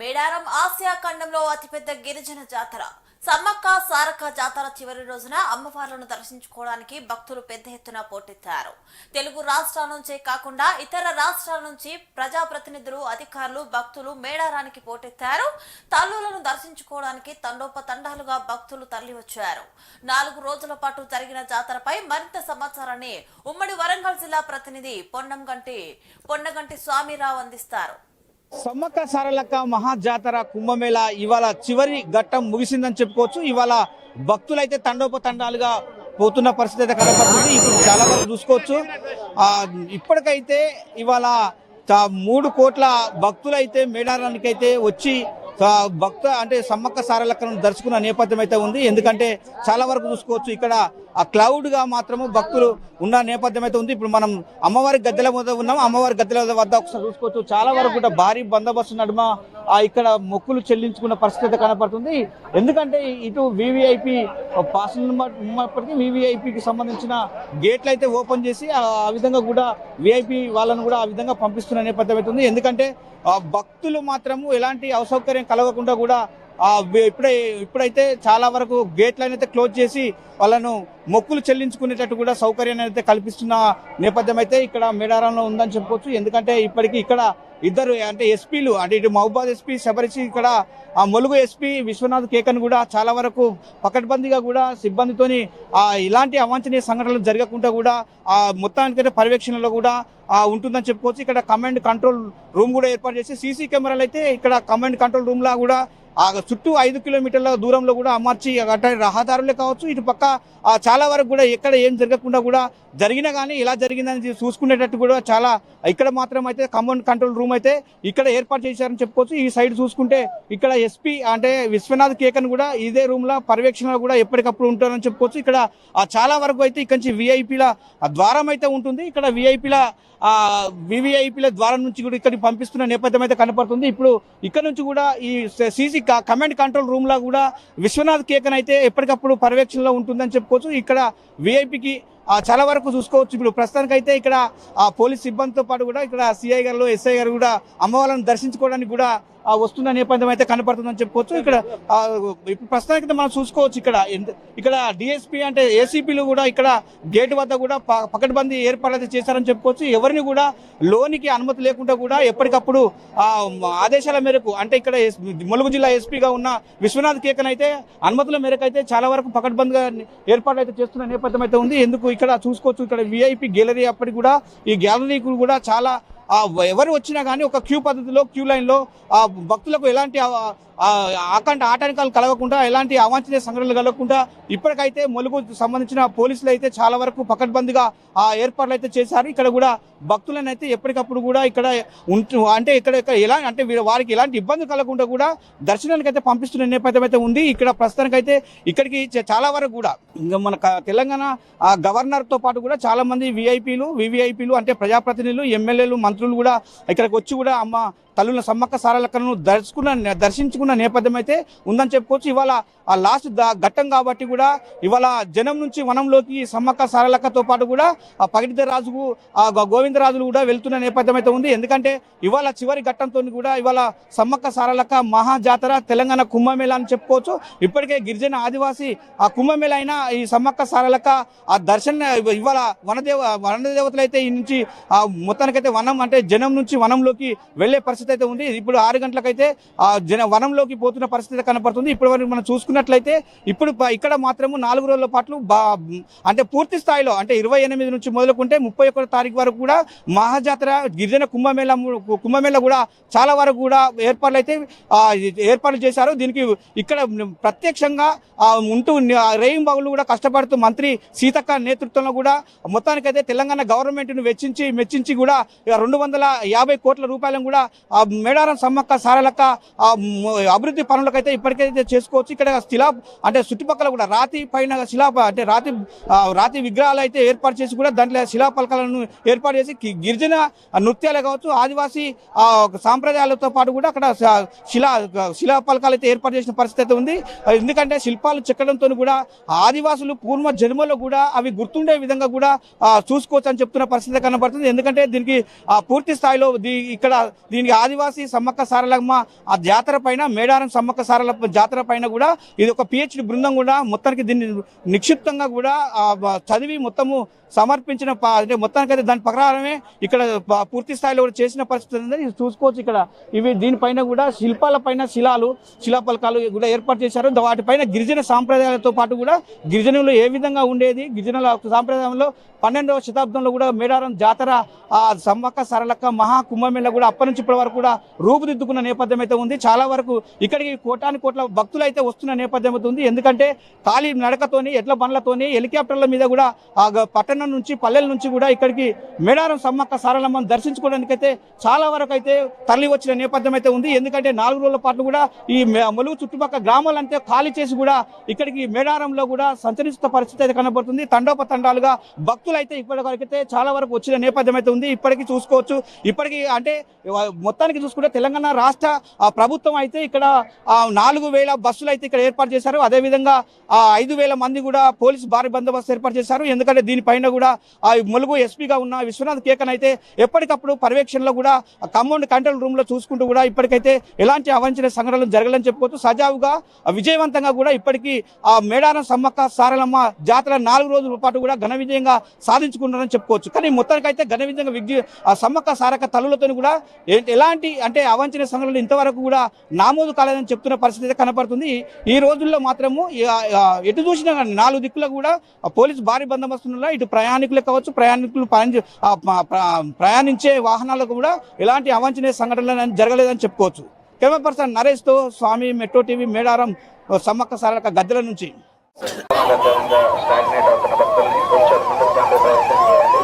Medaram Asia ఖండంలో అతిపెద్ద గిరిజన జాతర. సమ్మక్క సారక్క జాతర చివరి రోజున అమ్మవార్లను దర్శించుకోవడానికి భక్తులు పెద్ద ఎత్తున పోటెత్తారు. తెలుగు రాష్ట్రాల నుంచే కాకుండా ఇతర రాష్ట్రాల నుంచి ప్రజాప్రతినిధులు అధికారులు భక్తులు మేడారానికి పోటెత్తారు. తల్లులను దర్శించుకోవడానికి తండోపతండాలుగా భక్తులు తరలివచ్చారు. నాలుగు రోజుల పాటు జరిగిన జాతరపై మరింత సమాచారాన్ని ఉమ్మడి వరంగల్ జిల్లా ప్రతినిధి పొన్నంగంటి పొన్నగంటి స్వామిరావు అందిస్తారు. సమ్మక్క సారలక్క మహా జాతర కుంభమేళ ఇవాళ చివరి ఘట్టం ముగిసిందని చెప్పుకోవచ్చు. ఇవాళ భక్తులైతే తండోపతండాలుగా పోతున్న పరిస్థితి అయితే కనపడుతుంది. ఇప్పుడు చాలా వరకు చూసుకోవచ్చు. ఇప్పటికైతే ఇవాళ మూడు కోట్ల భక్తులైతే మేడారానికి అయితే వచ్చి భక్త అంటే సమ్మక్క సారలక్కను దర్శకున్న నేపథ్యం అయితే ఉంది. ఎందుకంటే చాలా వరకు చూసుకోవచ్చు ఇక్కడ ఆ క్లౌడ్గా మాత్రము భక్తులు ఉన్న నేపథ్యం అయితే ఉంది. ఇప్పుడు మనం అమ్మవారి గద్దెల వద్ద ఉన్నాం అమ్మవారి గద్దెల వద్ద ఒకసారి చూసుకోవచ్చు. చాలా వరకు కూడా భారీ బందోబస్తు నడుమ ఇక్కడ మొక్కులు చెల్లించుకున్న పరిస్థితి కనపడుతుంది. ఎందుకంటే ఇటు వివిఐపి పాసులు ఉన్నప్పటికీ వివిఐపికి సంబంధించిన గేట్లు అయితే ఓపెన్ చేసి ఆ విధంగా కూడా విఐపి వాళ్ళను కూడా ఆ విధంగా పంపిస్తున్న నేపథ్యం అవుతుంది ఎందుకంటే ఆ భక్తులు మాత్రము ఎలాంటి అసౌకర్యం కలగకుండా కూడా ఇప్పుడే ఇప్పుడైతే చాలా వరకు గేట్లను అయితే క్లోజ్ చేసి వాళ్ళను మొక్కులు చెల్లించుకునేటట్టు కూడా సౌకర్యాన్ని అయితే కల్పిస్తున్న నేపథ్యం అయితే ఇక్కడ మేడారంలో ఉందని చెప్పుకోవచ్చు. ఎందుకంటే ఇప్పటికీ ఇక్కడ ఇద్దరు అంటే ఎస్పీలు అంటే ఇటు మహబాద్ ఎస్పీ శబరిషి ఇక్కడ ఆ మొలుగు ఎస్పీ విశ్వనాథ్ కేకన్ కూడా చాలా వరకు పకడ్బందీగా కూడా సిబ్బందితోని ఆ ఇలాంటి అవాంఛనీయ సంఘటనలు జరగకుండా కూడా ఆ మొత్తానికైతే పర్యవేక్షణలో కూడా ఆ ఉంటుందని చెప్పుకోవచ్చు. ఇక్కడ కమాండ్ కంట్రోల్ రూమ్ కూడా ఏర్పాటు చేసి సీసీ కెమెరాలు అయితే ఇక్కడ కమాండ్ కంట్రోల్ రూమ్ లా కూడా ఆ చుట్టూ ఐదు కిలోమీటర్ల దూరంలో కూడా అమర్చి అటు రహదారులే కావచ్చు ఇటు పక్క ఆ చాలా వరకు కూడా ఎక్కడ ఏం జరగకుండా కూడా జరిగినా కానీ ఇలా జరిగిందని చూసుకునేటట్టు కూడా చాలా ఇక్కడ మాత్రం అయితే కమాండ్ కంట్రోల్ రూమ్ అయితే ఇక్కడ ఏర్పాటు చేశారని చెప్పుకోవచ్చు. ఈ సైడ్ చూసుకుంటే ఇక్కడ ఎస్పీ అంటే విశ్వనాథ్ కేకన్ కూడా ఇదే రూమ్ పర్యవేక్షణలో పర్యవేక్షణ కూడా ఎప్పటికప్పుడు ఉంటారని చెప్పుకోవచ్చు. ఇక్కడ చాలా వరకు అయితే ఇక్కడ నుంచి విఐపీల ద్వారం అయితే ఉంటుంది. ఇక్కడ విఐపీల వివిఐపీల ద్వారం నుంచి కూడా ఇక్కడికి పంపిస్తున్న నేపథ్యం అయితే కనపడుతుంది. ఇప్పుడు ఇక్కడ నుంచి కూడా ఈ సీసీ కమాండ్ కంట్రోల్ రూమ్లో కూడా విశ్వనాథ్ కేకన్ అయితే ఎప్పటికప్పుడు పర్యవేక్షణలో ఉంటుందని చెప్పుకోవచ్చు. ఇక్కడ విఐపికి చాలా వరకు చూసుకోవచ్చు. ఇప్పుడు ప్రస్తుతానికైతే ఇక్కడ ఆ పోలీస్ సిబ్బందితో పాటు కూడా ఇక్కడ సిఐ గారు ఎస్ఐ గారు కూడా అమ్మవారిని దర్శించుకోవడానికి కూడా వస్తున్న నేపథ్యం అయితే కనపడుతుందని చెప్పుకోవచ్చు. ఇక్కడ ఇప్పుడు ప్రస్తుతానికి మనం చూసుకోవచ్చు ఇక్కడ. ఇక్కడ డిఎస్పీ అంటే ఏసీపీలు కూడా ఇక్కడ గేట్ వద్ద కూడా ప- పకడ్బందీ ఏర్పాటు అయితే చేశారని చెప్పుకోవచ్చు. ఎవరిని కూడా లోనికి అనుమతి లేకుండా కూడా ఎప్పటికప్పుడు ఆ ఆదేశాల మేరకు అంటే ఇక్కడ ములుగు జిల్లా ఎస్పీగా ఉన్న విశ్వనాథ్ కేకన్ అయితే అనుమతుల మేరకు అయితే చాలా వరకు పకడ్బందీగా ఏర్పాటు అయితే చేస్తున్న నేపథ్యం అయితే ఉంది. ఎందుకు ఇక్కడ చూసుకోవచ్చు. ఇక్కడ విఐపి గ్యాలరీ అప్పటికి కూడా ఈ గ్యాలరీకి కూడా చాలా ఎవరు వచ్చినా కానీ ఒక క్యూ పద్ధతిలో క్యూ లైన్లో భక్తులకు ఎలాంటి ఆ- ఆటంకాలు కలగకుండా ఎలాంటి అవాంఛనీయ సంఘటనలు కలగకుండా ఇప్పటికైతే ములుగు సంబంధించిన పోలీసులు అయితే చాలా వరకు పకడ్బందీగా ఆ ఏర్పాట్లు అయితే చేశారు. ఇక్కడ కూడా భక్తులను అయితే ఎప్పటికప్పుడు కూడా ఇక్కడ ఉంటు అంటే ఇక్కడ ఎలా అంటే వారికి ఎలాంటి ఇబ్బంది కలగకుండా కూడా దర్శనానికి అయితే పంపిస్తున్న నేపథ్యం అయితే ఉంది. ఇక్కడ ప్రస్తుతానికైతే ఇక్కడికి చాలా వరకు కూడా ఇంకా మన తెలంగాణ గవర్నర్తో పాటు కూడా చాలామంది విఐపీలు వివిఐపీలు అంటే ప్రజాప్రతినిధులు ఎమ్మెల్యేలు మంత్రులు కూడా ఇక్కడికి వచ్చి కూడా అమ్మ తల్లుల సమ్మక్క సారలక్కను దర్శకున్న దర్శించుకున్న నేపథ్యం అయితే ఉందని చెప్పుకోవచ్చు. ఇవాళ ఆ లాస్ట్ ద- ఘట్టం కాబట్టి కూడా ఇవాళ జనం నుంచి వనంలోకి సమ్మక్క సారలక్కతో పాటు కూడా ఆ పగిడిత రాజుకు ఆ గోవిందరాజులు కూడా వెళ్తున్న నేపథ్యం అయితే ఉంది. ఎందుకంటే ఇవాళ చివరి ఘట్టంతో కూడా ఇవాళ సమ్మక్క సారలక్క మహా జాతర తెలంగాణ కుంభమేళ అని చెప్పుకోవచ్చు. ఇప్పటికే గిరిజన ఆదివాసి ఆ కుంభమేళ అయినా ఈ సమ్మక్క సారలక్క ఆ దర్శన ఇవాళ వనదేవ వనదేవతలు అయితే ఈ నుంచి ఆ మొత్తానికైతే వనం అంటే జనం నుంచి వనంలోకి వెళ్ళే పరిస్థితి అయితే ఉంది. ఇప్పుడు ఆరు గంటలకైతే ఆ జన వనంలోకి పోతున్న పరిస్థితి కనపడుతుంది. ఇప్పటి వరకు మనం చూసుకున్నట్లయితే ఇప్పుడు ఇక్కడ మాత్రము నాలుగు రోజుల పాటు బా అంటే పూర్తి స్థాయిలో అంటే ఇరవై ఎనిమిది నుంచి మొదలుకుంటే ముప్పై ఒకటో తారీఖు వరకు కూడా మహాజాతర గిరిజన కుంభమేళ కుంభమేళ కూడా చాలా వరకు కూడా ఏర్పాట్లు అయితే ఏర్పాట్లు చేశారు. దీనికి ఇక్కడ ప్రత్యక్షంగా ఉంటూ రేయింబాగులు కూడా కష్టపడుతూ మంత్రి సీతక్క నేతృత్వంలో కూడా మొత్తానికైతే తెలంగాణ గవర్నమెంట్ను వెచ్చించి మెచ్చించి కూడా రెండు వందల యాభై కోట్ల రూపాయలను కూడా మేడారం సమ్మక్క సారలక్క ఆ అభివృద్ధి పనులకైతే ఇప్పటికైతే చేసుకోవచ్చు. ఇక్కడ శిలా అంటే చుట్టుపక్కల కూడా రాతి పైన శిలా అంటే రాతి రాతి విగ్రహాలు అయితే ఏర్పాటు చేసి కూడా దాంట్లో శిలాపలకలను ఏర్పాటు చేసి గిరిజన నృత్యాలే కావచ్చు ఆదివాసీ ఆ, సాంప్రదాయాలతో పాటు కూడా అక్కడ శిలా శిలాపలకాలు అయితే ఏర్పాటు చేసిన పరిస్థితి అయితే ఉంది. ఎందుకంటే శిల్పాలు చెక్కడంతో కూడా ఆదివాసులు పూర్వ జన్మలో కూడా అవి గుర్తుండే విధంగా కూడా చూసుకోవచ్చు అని చెప్తున్న పరిస్థితి కనబడుతుంది. ఎందుకంటే దీనికి ఆ, పూర్తి స్థాయిలో దీ- ఇక్కడ దీనికి ఆదివాసీ సమ్మక్క సారలమ్మ ఆ జాతర పైన మేడారం సమ్మక్క సారల జాతర పైన కూడా ఇది ఒక పిహెచ్డి బృందం కూడా మొత్తానికి దీన్ని నిక్షిప్తంగా కూడా చదివి మొత్తము సమర్పించిన ప- అంటే మొత్తానికైతే దాని ప్రకారమే ఇక్కడ పూర్తి స్థాయిలో కూడా చేసిన పరిస్థితి ఉందని చూసుకోవచ్చు ఇక్కడ. ఇవి దీనిపైన కూడా శిల్పాల పైన శిలాలు శిలాపలకాలు కూడా ఏర్పాటు చేశారు. వాటిపైన గిరిజన సాంప్రదాయాలతో పాటు కూడా గిరిజనులు ఏ విధంగా ఉండేది గిరిజనుల సాంప్రదాయంలో పన్నెండవ శతాబ్దంలో కూడా మేడారం జాతర ఆ సమ్మక్క సరళక్క మహా కుంభమేళ కూడా అప్పటి నుంచి ఇప్పటి వరకు కూడా రూపుదిద్దుకున్న నేపథ్యం అయితే ఉంది. చాలా వరకు ఇక్కడికి కోటాని కోట్ల భక్తులు అయితే వస్తున్న నేపథ్యం అయితే ఉంది. ఎందుకంటే ఖాళీ నడకతోని ఎడ్ల బండ్లతోని హెలికాప్టర్ల మీద కూడా ఆ పట్టణం నుంచి పల్లెల నుంచి కూడా ఇక్కడికి మేడారం సమ్మక్క సారలమ్మను దర్శించుకోవడానికైతే చాలా వరకు అయితే తరలి వచ్చిన నేపథ్యం అయితే ఉంది. ఎందుకంటే నాలుగు రోజుల పాటు కూడా ఈ మే- ములుగు చుట్టుపక్కల గ్రామాలంతా ఖాళీ చేసి కూడా ఇక్కడికి మేడారంలో కూడా సంచరిస్తున్న పరిస్థితి అయితే కనబడుతుంది. తండోపతండాలుగా భక్తులు అయితే ఇప్పటివరకైతే చాలా వరకు వచ్చిన నేపథ్యం అయితే ఉంది. ఇప్పటికీ చూసుకోవచ్చు. ఇప్పటికీ అంటే మొత్తానికి చూసుకుంటే తెలంగాణ రాష్ట్ర ప్రభుత్వం అయితే ఇక్కడ నాలుగు వేల బస్సులు అయితే ఇక్కడ ఏర్పాటు చేశారు. అదేవిధంగా ఐదు వేల మంది కూడా పోలీసు భారీ బందోబస్తు ఏర్పాటు చేశారు. ఎందుకంటే దీనిపైన కూడా ఆ ములుగు ఎస్పీగా ఉన్న విశ్వనాథ్ కేకన్ అయితే ఎప్పటికప్పుడు పర్యవేక్షణలో కూడా కంపౌండ్ కంట్రోల్ రూమ్లో చూసుకుంటూ కూడా ఇప్పటికైతే ఎలాంటి అవంచన సంఘటనలు జరగలని చెప్పుకోవచ్చు. సజావుగా విజయవంతంగా కూడా ఇప్పటికీ ఆ మేడారం సమ్మక్క సారలమ్మ జాతర నాలుగు రోజుల పాటు కూడా ఘన విజయంగా సాధించుకుంటారని చెప్పుకోవచ్చు. కానీ మొత్తానికైతే ఘన విధంగా విజయ ఆ సమ్మక్క సారక తల్లులతో కూడా ఎలాంటి అంటే అవంచన సంఘటనలు ఇంతవరకు కూడా నామోదు కాలేదని చెప్తున్న పరిస్థితి అయితే కనపడుతుంది. ఈ రోజుల్లో మాత్రము ఎటు చూసినా కానీ నాలుగు దిక్కులకు కూడా పోలీసు భారీ బందోబస్తున్న ఇటు ప్రయాణికులే కావచ్చు ప్రయాణికులు ప్రయాణించే వాహనాలకు కూడా ఎలాంటి అవంచనీయ సంఘటనలు జరగలేదని చెప్పుకోవచ్చు. కెమెరా పర్సన్ నరేష్తో స్వామి మెట్రో టీవీ మేడారం సమ్మక్క సారక గద్దెల నుంచి. స్టాగ్నేట్ అవుతున్న భక్తుల్ని కొంచెం ముందుకు పంపే ప్రయత్నం